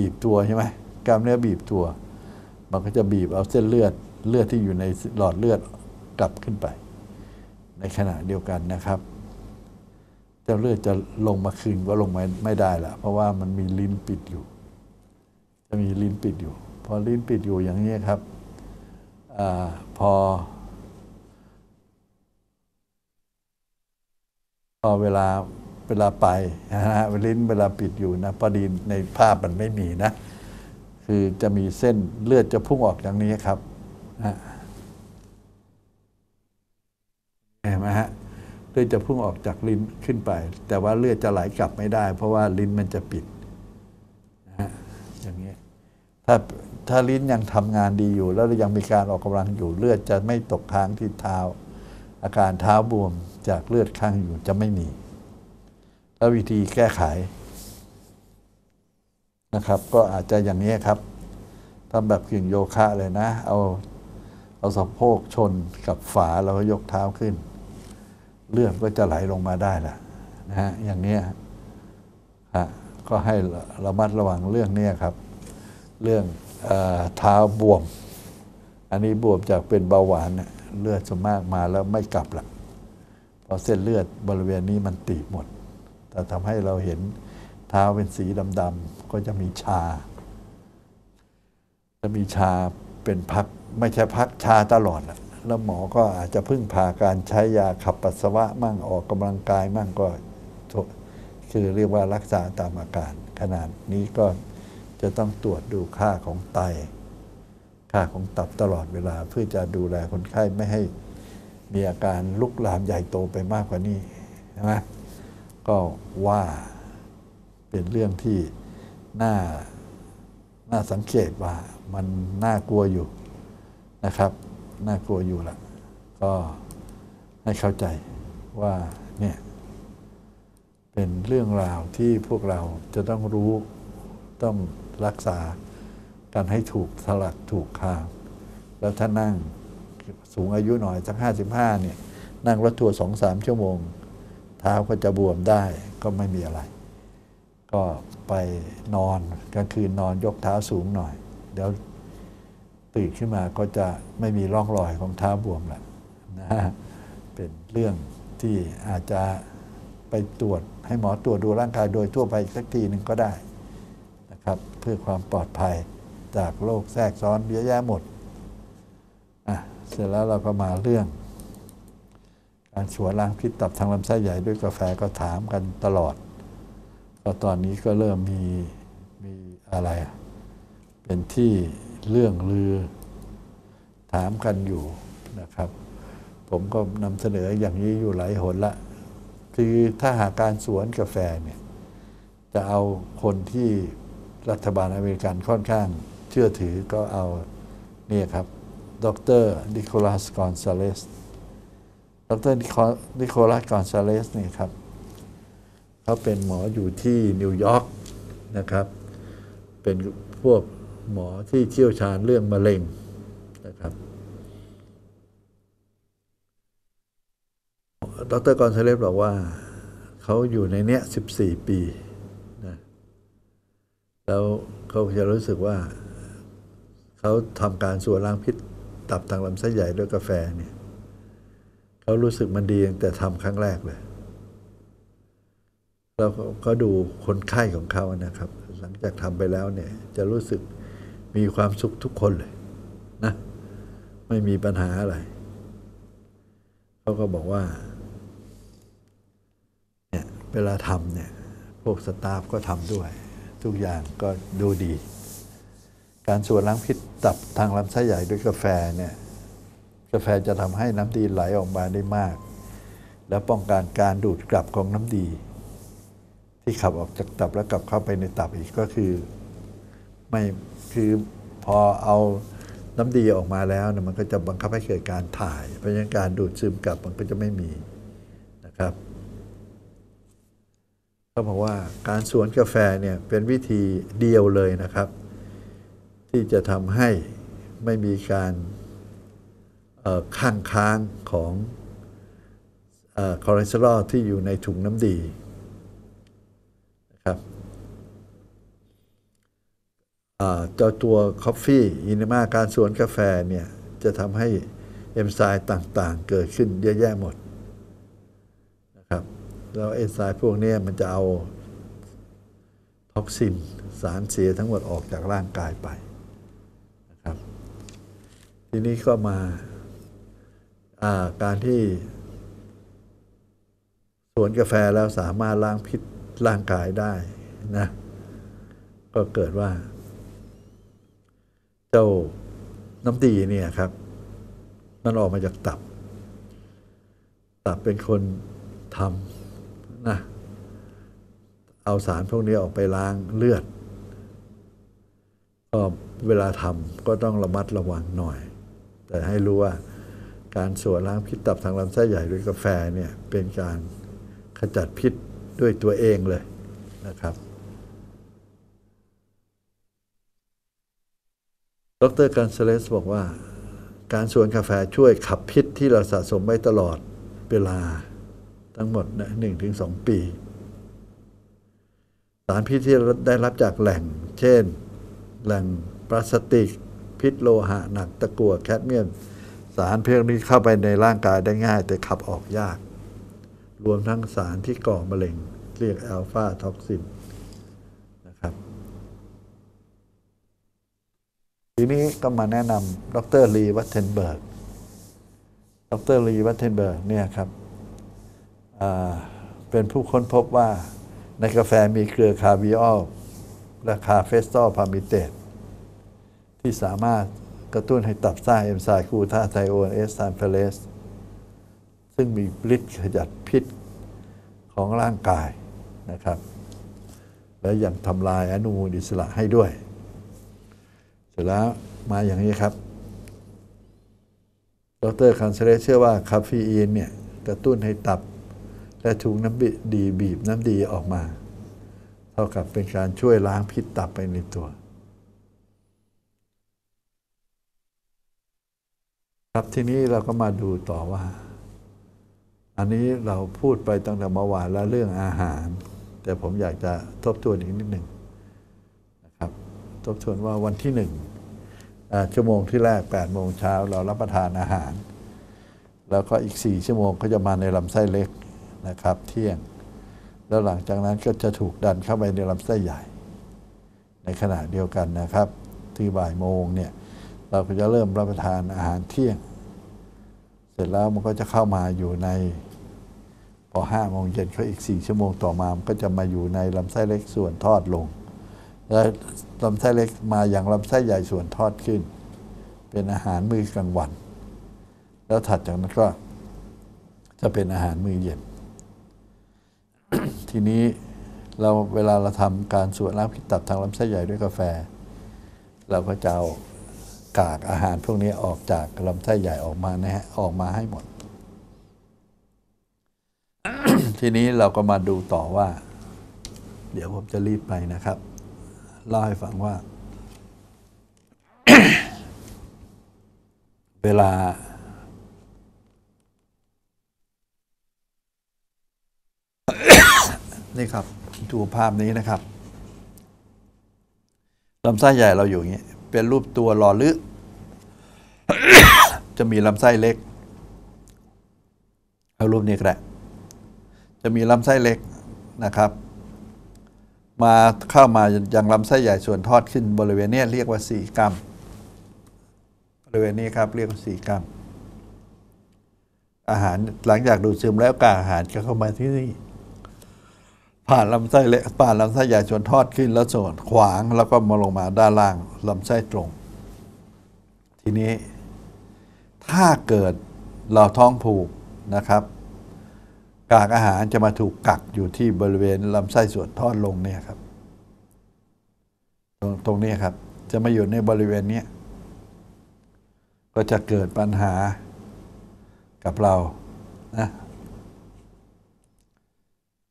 บีบตัวใช่ไหมกล้ามเนื้อบีบตัว มันก็จะบีบเอาเส้นเลือดเลือดที่อยู่ในหลอดเลือดกลับขึ้นไป ในขณะเดียวกันนะครับเจ้าเลือดจะลงมาคืนก็ลงมาไม่ได้ละเพราะว่ามันมีลิ้นปิดอยู่ จะมีลิ้นปิดอยู่ พอลิ้นปิดอยู่อย่างนี้ครับอพอ พอเวลา เวลาไปนะฮะลิ้นเวลาปิดอยู่นะพอดีในภาพมันไม่มีนะ คือจะมีเส้นเลือดจะพุ่งออกอย่างนี้ครับนะเห็นไหมฮะเลือดจะพุ่งออกจากลิ้นขึ้นไป แต่ว่าเลือดจะไหลกลับไม่ได้ เพราะว่าลิ้นมันจะปิดนะฮะอย่างนี้ถ้าถ้าลิ้นยังทำงานดีอยู่ แล้วยังมีการออกกำลังอยู่เลือดจะไม่ตกค้างที่เท้า อาการเท้าบวมจากเลือดข้างอยู่จะไม่มี แล้ววิธีแก้ไขนะครับ ก็อาจจะอย่างนี้ครับทำแบบกึ่งโยคะเลยนะ เอาเอาสะโพกชนกับฝาแล้วก็ยกเท้าขึ้น เลือดก็จะไหลลงมาได้ละนะฮะอย่างนี้ฮะก็ให้ระมัดระวังเรื่องนี้ครับ เรื่องเท้าบวม อันนี้บวมจากเป็นเบาหวานเลือดส่วนมากมาแล้วไม่กลับละเพราะเส้นเลือดบริเวณนี้มันตีบหมด แต่ทำให้เราเห็นเท้าเป็นสีดำๆก็จะมีชา จะมีชาเป็นพักไม่ใช่พักชาตลอดแล้วหมอก็อาจจะพึ่งพาการใช้ยาขับปัสสาวะมั่งออกกำลังกายมั่งก็คือเรียกว่ารักษาตามอาการ ขนาดนี้ก็จะต้องตรวจดูค่าของไต ค่าของตับตลอดเวลาเพื่อจะดูแลคนไข้ไม่ให้มีอาการลุกลามใหญ่โตไปมากกว่านี้ใช่ไหม ก็ว่าเป็นเรื่องที่น่าน่าสังเกตว่ามันน่ากลัวอยู่นะครับน่ากลัวอยู่ละก็ให้เข้าใจว่าเนี่ยเป็นเรื่องราวที่พวกเราจะต้องรู้ต้องรักษากันให้ถูกสลักถูกคางแล้วถ้านั่งสูงอายุหน่อยสักห้าสิบห้าเนี่ยนั่งรถทัวร์สองสามชั่วโมง เท้าก็จะบวมได้ก็ไม่มีอะไร ก็ไปนอนกลางคืนนอนยกเท้าสูงหน่อย เดี๋ยวตื่นขึ้นมาก็จะไม่มีร่องรอยของเท้าบวมแล้วนะฮะเป็นเรื่องที่อาจจะไปตรวจให้หมอตรวจดูร่างกายโดยทั่วไปสักทีหนึ่งก็ได้นะครับ เพื่อความปลอดภัยจากโรคแทรกซ้อนเยอะแยะหมดอะเสร็จแล้วเราก็มาเรื่อง การฉวนล้างพิษตับทางลำไส้ใหญ่ด้วยกาแฟก็ถามกันตลอด ก็ตอนนี้ก็เริ่มมีมีอะไร เป็นที่เรื่องลือถามกันอยู่นะครับ ผมก็นำเสนออย่างนี้อยู่หลายหนละ คือถ้าหากการสวนกาแฟเนี่ยจะเอาคนที่รัฐบาลอเมริกันค่อนข้างเชื่อถือก็เอาเนี่ยครับ ดรนิโคลัสกอนซาเลส ดรนิโคลัสกอนซาเลสนี่ครับเขาเป็นหมออยู่ที่นิวยอร์กนะครับ เป็นพวกหมอที่เชี่ยวชาญเรื่องมะเร็งนะครับดรกอนซาเลสบอกว่าเขาอยู่ในเนี้ย14ปีนะแล้วเขาจะรู้สึกว่า เขาทำการส่วนล้างพิษตับทางลำไส้ใหญ่ด้วยกาแฟเนี่ย เขารู้สึกมันดีตั้งแต่ทำครั้งแรกเลยแล้วก็ดูคนไข้ของเขานะครับ หลังจากทำไปแล้วเนี่ย จะรู้สึกมีความสุขทุกคนเลยนะไม่มีปัญหาอะไรเขาก็บอกว่าเนี่ยเวลาทำเนี่ย พวกสตาฟก็ทำด้วย ทุกอย่างก็ดูดี การส่วนล้างพิษตับทางลำไส้ใหญ่ด้วยกาแฟเนี่ย กาแฟจะทำให้น้ำดีไหลออกมาได้มาก แล้วป้องกันการดูดกลับของน้ำดี ที่ขับออกจากตับแล้วกลับเข้าไปในตับอีกก็คือไม่คือพอเอาน้ำดีออกมาแล้วมันก็จะบังคับให้เกิดการถ่าย เพราะฉะนั้นการดูดซึมกลับมันก็จะไม่มีนะครับเขาบอกว่าการสวนกาแฟเนี่ยเป็นวิธีเดียวเลยนะครับ ที่จะทำให้ไม่มีการ ข้างค้างของคอเลสเตอรอลที่อยู่ในถุงน้ำดีนะครับเจ้าตัวคอฟฟี่อินมาการสวนกาแฟเนี่ย จะทำให้เอนไซม์ต่างๆ เกิดขึ้นเยอะแยะหมดนะครับแล้วเอนไซม์พวกนี้มันจะเอาท็อกซินสารเสียทั้งหมดออกจากร่างกายไปนะครับ ทีนี้ก็มา การที่สวนกาแฟแล้วสามารถล้างพิษร่างกายได้นะ ก็เกิดว่า เจ้าน้ำดีเนี่ยครับ มันออกมาจากตับ ตับเป็นคนทำนะเอาสารพวกนี้ออกไปล้างเลือดก็เวลาทำก็ต้องระมัดระวังหน่อย แต่ให้รู้ว่า การสวนล้างพิษตับทางลำไส้ใหญ่ด้วยกาแฟเนี่ยเป็นการขจัดพิษด้วยตัวเองเลยนะครับ ดรการเซเลสบอกว่า การสวนกาแฟช่วยขับพิษที่เราสะสมไว้ตลอดเวลาทั้งหมดนะหนึ่งถึงสองปี สารพิษที่ได้รับจากแหล่ง เช่น แหล่งพลาสติก พิษโลหะหนักตะกั่วแคดเมียม สารพวกนี้เข้าไปในร่างกายได้ง่าย แต่ขับออกยาก รวมทั้งสารที่ก่อมะเร็ง เรียกอัลฟาท็อกซินนะครับ ทีนี้ก็มาแนะนำดรลีวัตเทนเบิร์กดรลีวัตเทนเบิร์กเนี่ยครับเป็นผู้ค้นพบว่าในกาแฟมีเกลือคาร์บิออลและคาเฟสตอลพามิเตตที่สามารถ กระตุ้นให้ตับสร้างเอนไซม์กลูทาไทโอนเอสไทมเพลสซึ่งมีฤทธิ์ขจัดพิษของร่างกายนะครับ และยังทำลายอนุมูลอิสระให้ด้วย เสร็จแล้วมาอย่างนี้ครับ ดรคันเซเลเชื่อว่าคาเฟอีนเนี่ยกระตุ้นให้ตับ และถุงน้ำดีบีบน้ำดีออกมา เท่ากับเป็นการช่วยล้างพิษตับไปในตัว ครับทีนี้เราก็มาดูต่อว่า อันนี้เราพูดไปตั้งแต่เมื่อวานแล้วเรื่องอาหาร แต่ผมอยากจะทบทวนอีกนิดหนึ่งนะครับ ทบทวนว่าวันที่หนึ่งชั่วโมงที่แรก8โมงเช้าเรารับประทานอาหาร แล้วก็อีก 4 ชั่วโมงก็จะมาในลำไส้เล็กนะครับ เที่ยง แล้วหลังจากนั้นก็จะถูกดันเข้าไปในลำไส้ใหญ่ ในขณะเดียวกันนะครับที่บ่ายโมงเนี่ย เราก็จะเริ่มรับประทานอาหารเที่ยง เสร็จแล้วมันก็จะเข้ามาอยู่ในพอห้าโมงเย็นก็อีก4ชั่วโมงต่อมา มันก็จะมาอยู่ในลำไส้เล็กส่วนทอดลง แล้วลำไส้เล็กมาอย่างลำไส้ใหญ่ส่วนทอดขึ้น เป็นอาหารมื้อกลางวัน แล้วถัดจากนั้นก็จะเป็นอาหารมื้อเย็น ทีนี้เราเวลาเราทำการส่วนล้างพิษตับทางลำไส้ใหญ่ด้วยกาแฟ เราก็จะเอา กากอาหารพวกนี้ออกจากลำไส้ใหญ่ออกมานะฮะออกมาให้หมด ทีนี้เราก็มาดูต่อว่า เดี๋ยวผมจะรีบไปนะครับเล่าให้ฟังว่า เวลา นี่ครับดูภาพนี้นะครับลำไส้ใหญ่เราอยู่อย่างนี้ เป็นรูปตัวหล่อลึกจะมีลำไส้เล็ก เอารูปนี้ก็ได้จะมีลำไส้เล็กนะครับ มาเข้ามายังลำไส้ใหญ่ส่วนทอดขึ้นบริเวณนี้เรียกว่าสี่กรัมบริเวณนี้ครับเรียกว่าสี่กรัมอาหารหลังจากดูดซึมแล้วกากอาหารก็เข้ามาที่นี่ ผ่านลำไส้เล็กผ่านลำไส้ใหญ่ส่วนทอดขึ้นแล้วส่วนขวางแล้วก็มาลงมาด้านล่างลำไส้ตรง ทีนี้ ถ้าเกิดเราท้องผูกนะครับกากอาหารจะมาถูกกักอยู่ที่บริเวณลำไส้ส่วนทอดลงเนี่ยครับ ตรงตรงนี้ครับ จะมาอยู่ในบริเวณนี้ก็จะเกิดปัญหากับเรานะ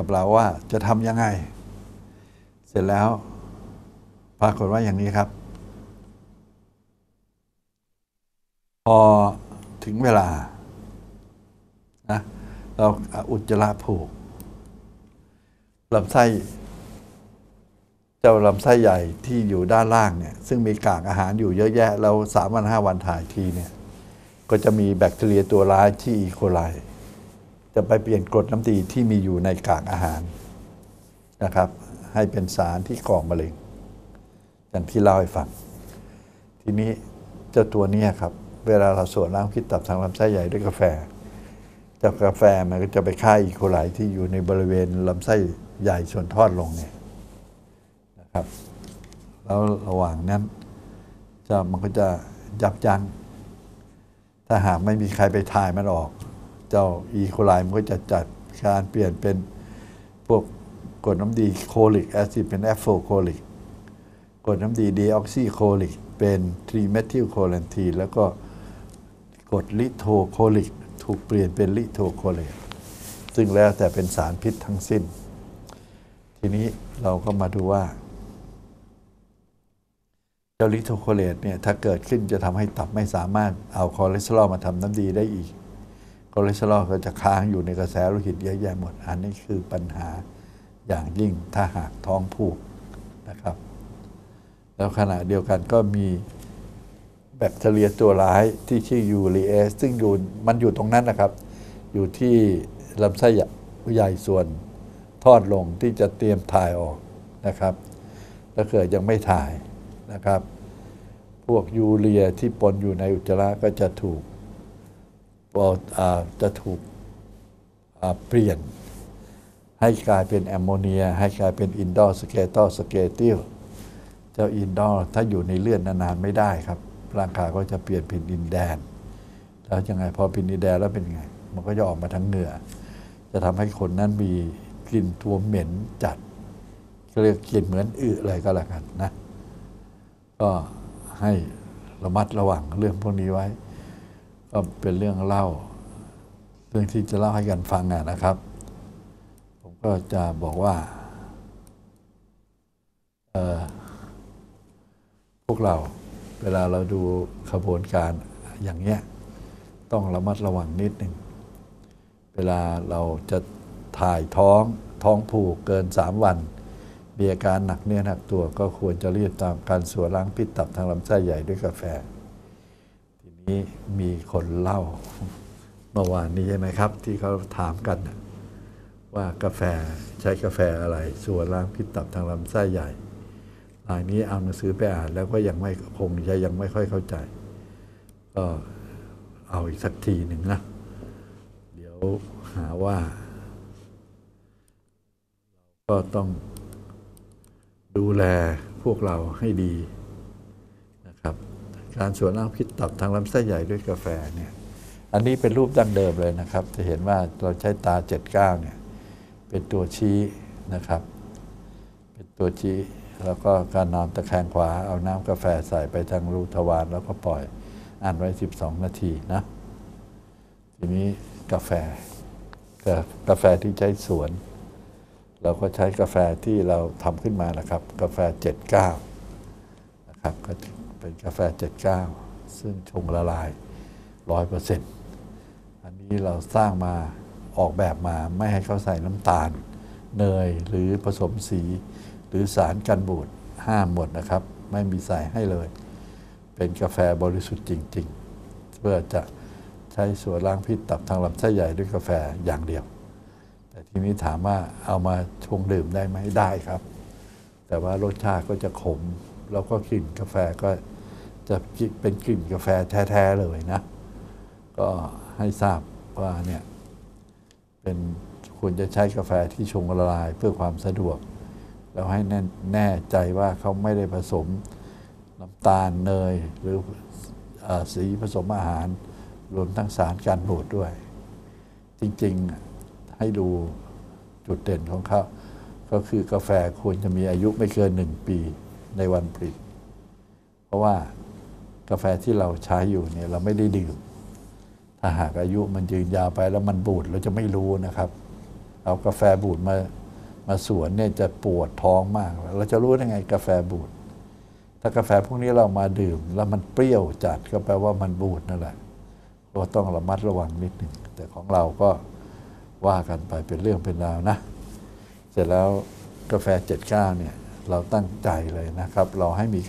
กับเราว่าจะทำยังไง เสร็จแล้วปรากฏว่าอย่างนี้ครับ พอถึงเวลานะเราอุจจาระผูกลำไส้เจ้าลำไส้ใหญ่ที่อยู่ด้านล่างเนี่ยซึ่งมีกากอาหารอยู่เยอะแยะ เราสามวันห้าวันถ่ายทีเนี่ยก็จะมีแบคทีเรียตัวร้ายที่อีโคไล จะไปเปลี่ยนกรดน้ำดีที่มีอยู่ในกากอาหารนะครับ ให้เป็นสารที่ก่อมะเร็งอย่างที่เล่าให้ฟัง ทีนี้เจ้าตัวนี้ครับ เวลาเราสวนล้างพิษตับทางลำไส้ใหญ่ด้วยกาแฟเจ้ากาแฟมันก็จะไปฆ่าอีโคไลที่อยู่ในบริเวณลำไส้ใหญ่ส่วนทอดลงเนี่ยนะครับ แล้วระหว่างนั้นจะมันก็จะยับยั้งถ้าหากไม่มีใครไปถ่ายมันออก เจ้าอีโคไลมันก็จะจัดการเปลี่ยนเป็นพวกกรดน้ำดีโคลิกแอซิดเป็นแอฟโฟโคลิกกรดน้ำดีดีออกซิโคลิกเป็นทรีเมทิลโคแลนทีแล้วก็กรดลิโทโคลิกถูกเปลี่ยนเป็นลิโทโคเลตซึ่งแล้วแต่เป็นสารพิษทั้งสิ้น ทีนี้เราก็มาดูว่าเจ้าลิโทโคเลตเนี่ยถ้าเกิดขึ้นจะทำให้ตับไม่สามารถเอาคอเลสเตอรอลมาทำน้ำดีได้อีก คอเลสเตอรอลก็จะค้างอยู่ในกระแสโลหิตเยอะแยะหมด อันนี้คือปัญหาอย่างยิ่งถ้าหากท้องผูกนะครับ แล้วขณะเดียวกันก็มีแบคทีเรียตัวร้ายที่ชื่อยูรีเอสซึ่งอยู่มันอยู่ตรงนั้นนะครับ อยู่ที่ลำไส้ใหญ่ส่วนทอดลงที่จะเตรียมถ่ายออกนะครับถ้าเกิดยังไม่ถ่ายนะครับ พวกยูเรียที่ปนอยู่ในอุจจาระก็จะถูก จะถูกเปลี่ยน ให้กลายเป็นแอมโมเนีย ให้กลายเป็นอินดอร์สเกตอสเกติลเจ้าอินดอร์ถ้าอยู่ในเลือดนานๆไม่ได้ครับ ร่างกายก็จะเปลี่ยนเป็นดินแดน แล้วยังไงพอเป็นดินแดนแล้วเป็นไง มันก็จะออกมาทั้งเหงื่อ จะทำให้คนนั้นมีกลิ่นตัวเหม็นจัดเรียกกลิ่นเหมือนอึอะไรก็แล้วกันนะ ก็ให้ระมัดระวังเรื่องพวกนี้ไว้ ก็เป็นเรื่องเล่า เรื่องที่จะเล่าให้กันฟังนะครับ ผมก็จะบอกว่าพวกเราเวลาเราดูขบวนการอย่างเงี้ยต้องระมัดระวังนิดหนึ่ง เวลาเราจะถ่ายท้องท้องผูกเกินสามวันมีอาการหนักเนื้อหนักตัวก็ควรจะรีบตามการสวนล้างพิษตับทางลำไส้ใหญ่ด้วยกาแฟ นี้มีคนเล่าเมื่อวานนี้ใช่ไหมครับ ที่เขาถามกัน ว่ากาแฟใช้กาแฟอะไรส่วนล้างพิษตับทางลำไส้ใหญ่รายนี้เอาหนังสือไปอ่านแล้วก็ยังไม่คงจะยังไม่ค่อยเข้าใจ ก็เอาอีกสักทีหนึ่งนะ เดี๋ยวหาว่า ก็ต้องดูแลพวกเราให้ดีนะครับ การสวนล้างพิษตับทางลำไส้ใหญ่ด้วยกาแฟเนี่ยอันนี้เป็นรูปดั้งเดิมเลยนะครับ จะเห็นว่าเราใช้ตา 79เนี่ยเป็นตัวชี้นะครับ เป็นตัวชี้แล้วก็การนอนตะแคงขวาเอาน้ำกาแฟใส่ไปทางรูทวารแล้วก็ปล่อยอ่านไว้ 12 นาทีนะทีนี้กาแฟกาแฟที่ใช้สวน เราก็ใช้กาแฟที่เราทำขึ้นมานะครับ กาแฟ 79นะครับก็ เป็นกาแฟ79ซึ่งชงละลาย100%อันนี้เราสร้างมาออกแบบมาไม่ให้เขาใส่น้ำตาล เนยหรือผสมสี หรือสารกันบูดห้ามหมดนะครับ ไม่มีใส่ให้เลย เป็นกาแฟบริสุทธิ์จริง ๆ เพื่อจะใช้ส่วนล้างพิษตับทางลำไส้ใหญ่ด้วยกาแฟอย่างเดียว แต่ทีนี้ถามว่าเอามาชงดื่มได้ไหมได้ครับ แต่ว่ารสชาติก็จะขม แล้วก็กลิ่นกาแฟก็จะเป็นกลิ่นกาแฟแท้ๆเลยนะ ก็ให้ทราบว่าเนี่ยเป็นควรจะใช้กาแฟที่ชงละลายเพื่อความสะดวก แล้วให้แน่แน่ใจว่าเขาไม่ได้ผสมน้ำตาลเนยหรืออสีผสมอาหาร รวมทั้งสารการบูดด้วย จริงๆให้ดูจุดเด่นของเขาก็คือกาแฟควรจะมีอายุไม่เกินหนึ่งปี ในวันผลิต เพราะว่ากาแฟที่เราใช้อยู่เนี่ยเราไม่ได้ดื่ม ถ้าหากอายุมันยืนยาวไปแล้วมันบูดเราจะไม่รู้นะครับ เอากาแฟบูดมามาสวนเนี่ยจะปวดท้องมาก เราจะรู้ได้ไงกาแฟบูด ถ้ากาแฟพวกนี้เรามาดื่ม แล้วมันเปรี้ยวจัดก็แปลว่ามันบูดนั่นแหละก็ต้องระมัดระวังนิดหนึ่งแต่ของเราก็ว่ากันไปเป็นเรื่องเป็นราวนะ เสร็จแล้วกาแฟ79เนี่ย เราตั้งใจเลยนะครับ เราให้มี